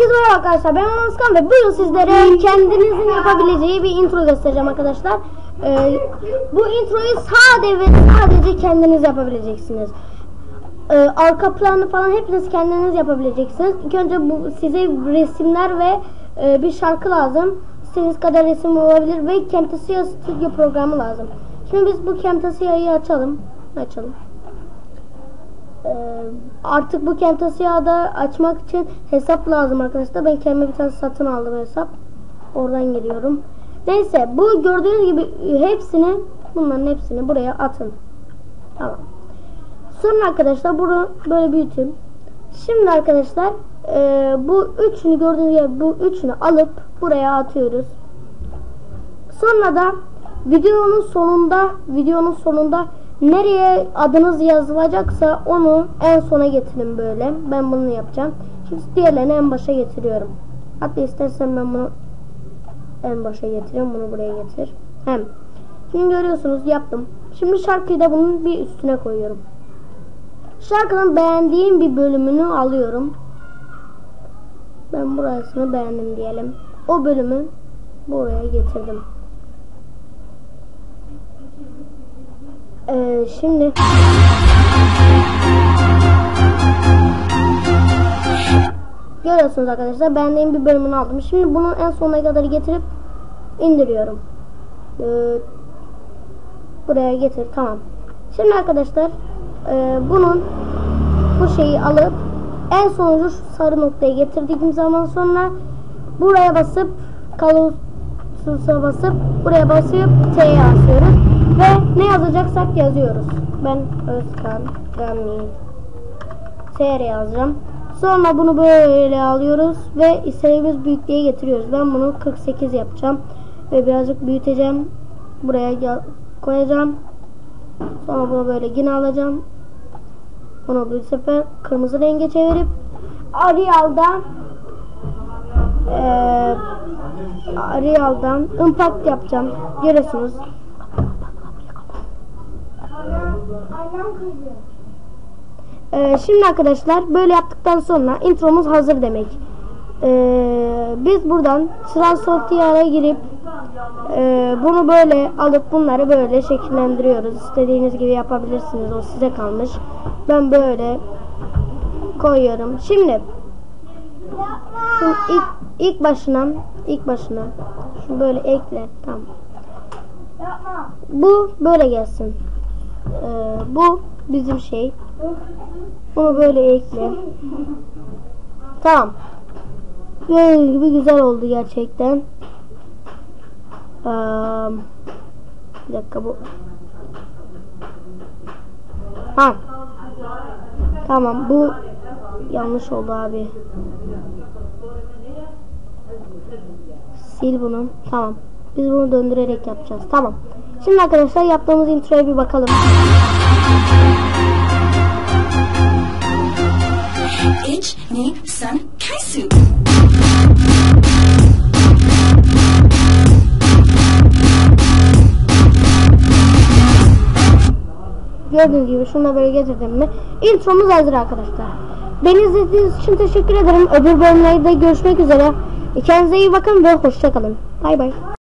Herkese merhaba arkadaşlar ben Özkan ve bugün sizlere kendinizin yapabileceği bir intro göstereceğim arkadaşlar. Ee, bu introyu sadece ve sadece kendiniz yapabileceksiniz. Ee, arka planı falan hepiniz kendiniz yapabileceksiniz. İlk önce bu size resimler ve e, bir şarkı lazım. İstediğiniz kadar resim olabilir ve Camtasia Studio programı lazım. Şimdi biz bu Camtasia'yı açalım. Açalım. Ee, artık bu Camtasia'da açmak için hesap lazım arkadaşlar. Ben kendime bir tane satın aldım hesap. Oradan giriyorum. Neyse bu gördüğünüz gibi hepsini bunların hepsini buraya atın. Tamam. Sonra arkadaşlar bunu böyle büyütün. Şimdi arkadaşlar e, bu üçünü gördüğünüz gibi bu üçünü alıp buraya atıyoruz. Sonra da videonun sonunda videonun sonunda nereye adınız yazılacaksa onu en sona getirin böyle. Ben bunu yapacağım. Şimdi diğerlerini en başa getiriyorum. Hatta istersen ben bunu en başa getiriyorum. Bunu buraya getir. Hem. Şimdi görüyorsunuz yaptım. Şimdi şarkıyı da bunun bir üstüne koyuyorum. Şarkının beğendiğim bir bölümünü alıyorum. Ben burasını beğendim diyelim. O bölümü buraya getirdim. Ee, şimdi görüyorsunuz arkadaşlar beğendiğim bir bölümünü aldım. Şimdi bunu en sonuna kadar getirip indiriyorum. Ee, buraya getir tamam. Şimdi arkadaşlar e, bunun bu şeyi alıp en sonuncu şu sarı noktaya getirdiğim zaman sonra buraya basıp kalususa basıp buraya basıp T'ye basıyoruz ve ne yazacaksak yazıyoruz. Ben Özkan Gami TR yazacağım. Sonra bunu böyle alıyoruz ve istediğimiz büyüklüğe getiriyoruz. Ben bunu 48 yapacağım ve birazcık büyüteceğim. Buraya koyacağım. Sonra bunu böyle yine alacağım. Bunu bu sefer kırmızı renge çevirip Arial'dan ee, Arial'dan impact yapacağım. Görüyorsunuz. Ee, şimdi arkadaşlar böyle yaptıktan sonra intromuz hazır demek. Ee, biz buradan Transortier'a girip e, bunu böyle alıp bunları böyle şekillendiriyoruz. İstediğiniz gibi yapabilirsiniz. O size kalmış. Ben böyle koyuyorum. Şimdi şu ilk, ilk başına ilk başına şu böyle ekle. Tamam. Bu böyle gelsin. Ee, bu bizim şey. Bunu böyle ekle. Tamam. Gördüğünüz gibi güzel oldu gerçekten. Ee, bir dakika bu. Ha. Tamam bu yanlış oldu abi. Sil bunu. Tamam. Biz bunu döndürerek yapacağız. Tamam. Şimdi arkadaşlar yaptığımız introya bir bakalım. Ich, ni, san, kaisu. Gördüğünüz gibi şunu da böyle getirdim mi? Intromuz hazır arkadaşlar. Beni izlediğiniz için teşekkür ederim. Öbür bölümlerde görüşmek üzere. Kendinize iyi bakın ve hoşçakalın. Bay bay.